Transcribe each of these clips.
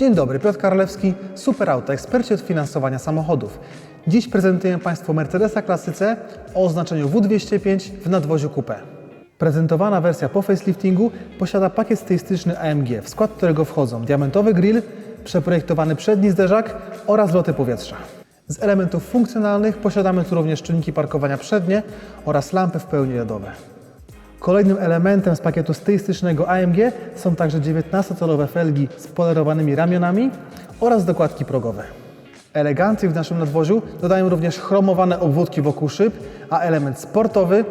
Dzień dobry, Piotr Karlewski, Superauto, eksperci od finansowania samochodów. Dziś prezentuję Państwu Mercedesa Klasy C o oznaczeniu W205 w nadwoziu coupé. Prezentowana wersja po faceliftingu posiada pakiet stylistyczny AMG, w skład którego wchodzą diamentowy grill, przeprojektowany przedni zderzak oraz loty powietrza. Z elementów funkcjonalnych posiadamy tu również czujniki parkowania przednie oraz lampy w pełni LEDowe. Kolejnym elementem z pakietu stylistycznego AMG są także 19-calowe felgi z polerowanymi ramionami oraz dokładki progowe. Elegancji w naszym nadwoziu dodają również chromowane obwódki wokół szyb, a element sportowy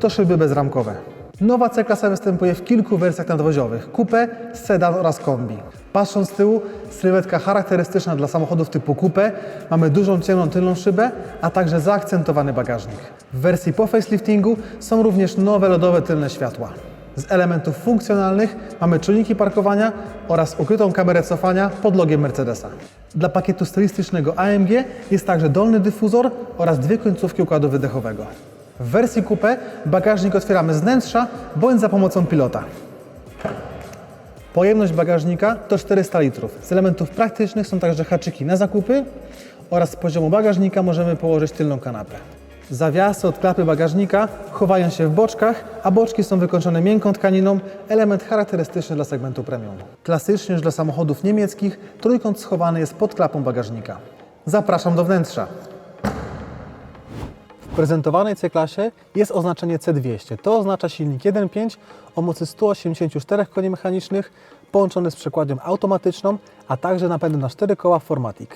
to szyby bezramkowe. Nowa C-klasa występuje w kilku wersjach nadwoziowych: coupé, sedan oraz kombi. Patrząc z tyłu, sylwetka charakterystyczna dla samochodów typu coupé, mamy dużą ciemną tylną szybę, a także zaakcentowany bagażnik. W wersji po faceliftingu są również nowe lodowe tylne światła. Z elementów funkcjonalnych mamy czujniki parkowania oraz ukrytą kamerę cofania pod logiem Mercedesa. Dla pakietu stylistycznego AMG jest także dolny dyfuzor oraz dwie końcówki układu wydechowego. W wersji coupé bagażnik otwieramy z wnętrza bądź za pomocą pilota. Pojemność bagażnika to 400 litrów. Z elementów praktycznych są także haczyki na zakupy oraz z poziomu bagażnika możemy położyć tylną kanapę. Zawiasy od klapy bagażnika chowają się w boczkach, a boczki są wykończone miękką tkaniną, element charakterystyczny dla segmentu premium. Klasycznie już dla samochodów niemieckich trójkąt schowany jest pod klapą bagażnika. Zapraszam do wnętrza. Prezentowanej C-klasie jest oznaczenie C200. To oznacza silnik 1.5 o mocy 184 koni mechanicznych połączony z przekładnią automatyczną, a także napędem na 4 koła Formatic.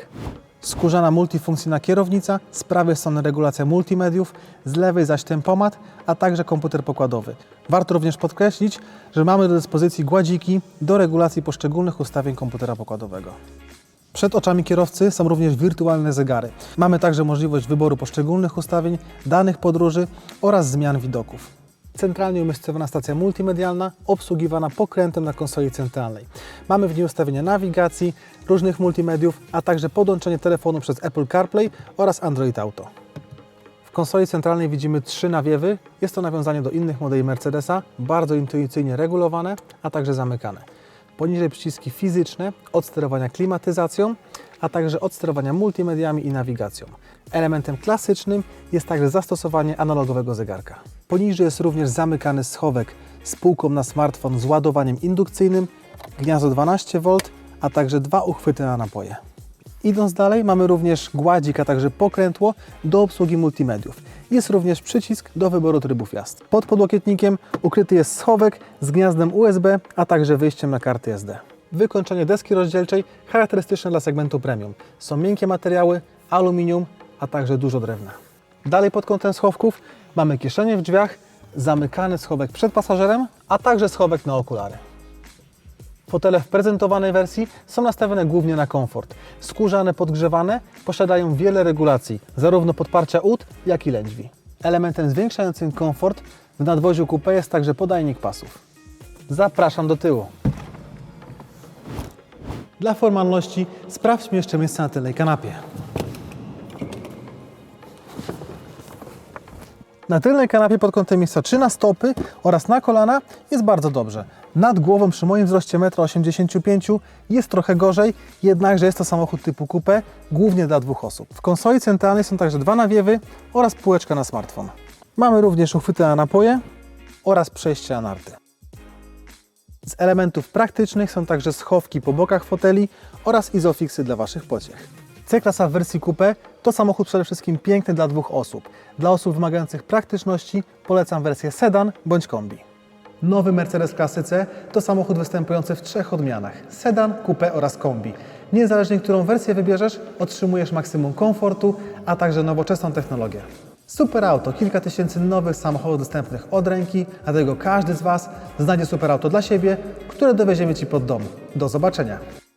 Skórzana multifunkcyjna kierownica, z prawej strony regulacja multimediów, z lewej zaś tempomat, a także komputer pokładowy. Warto również podkreślić, że mamy do dyspozycji gładziki do regulacji poszczególnych ustawień komputera pokładowego. Przed oczami kierowcy są również wirtualne zegary. Mamy także możliwość wyboru poszczególnych ustawień, danych podróży oraz zmian widoków. Centralnie umiejscowiona stacja multimedialna, obsługiwana pokrętem na konsoli centralnej. Mamy w niej ustawienia nawigacji, różnych multimediów, a także podłączenie telefonu przez Apple CarPlay oraz Android Auto. W konsoli centralnej widzimy trzy nawiewy. Jest to nawiązanie do innych modeli Mercedesa, bardzo intuicyjnie regulowane, a także zamykane. Poniżej przyciski fizyczne od sterowania klimatyzacją, a także od sterowania multimediami i nawigacją. Elementem klasycznym jest także zastosowanie analogowego zegarka. Poniżej jest również zamykany schowek z półką na smartfon z ładowaniem indukcyjnym, gniazdo 12V, a także dwa uchwyty na napoje. Idąc dalej, mamy również gładzik, a także pokrętło do obsługi multimediów. Jest również przycisk do wyboru trybów jazd. Pod podłokietnikiem ukryty jest schowek z gniazdem USB, a także wyjściem na karty SD. Wykończenie deski rozdzielczej charakterystyczne dla segmentu premium. Są miękkie materiały, aluminium, a także dużo drewna. Dalej pod kątem schowków mamy kieszenie w drzwiach, zamykany schowek przed pasażerem, a także schowek na okulary. Fotele w prezentowanej wersji są nastawione głównie na komfort. Skórzane, podgrzewane, posiadają wiele regulacji, zarówno podparcia ud, jak i lędźwi. Elementem zwiększającym komfort w nadwoziu coupe jest także podajnik pasów. Zapraszam do tyłu. Dla formalności sprawdźmy jeszcze miejsce na tylnej kanapie. Na tylnej kanapie pod kątem miejsca czy na stopy oraz na kolana jest bardzo dobrze. Nad głową przy moim wzroście 1,85 m jest trochę gorzej, jednakże jest to samochód typu coupé, głównie dla dwóch osób. W konsoli centralnej są także dwa nawiewy oraz półeczka na smartfon. Mamy również uchwyty na napoje oraz przejście na narty. Z elementów praktycznych są także schowki po bokach foteli oraz izofiksy dla Waszych pociech. C-klasa w wersji coupé to samochód przede wszystkim piękny dla dwóch osób. Dla osób wymagających praktyczności polecam wersję sedan bądź kombi. Nowy Mercedes klasy C to samochód występujący w trzech odmianach: sedan, coupé oraz kombi. Niezależnie którą wersję wybierzesz, otrzymujesz maksimum komfortu, a także nowoczesną technologię. Super Auto, kilka tysięcy nowych samochodów dostępnych od ręki, dlatego każdy z Was znajdzie super auto dla siebie, które dowieziemy Ci pod dom. Do zobaczenia!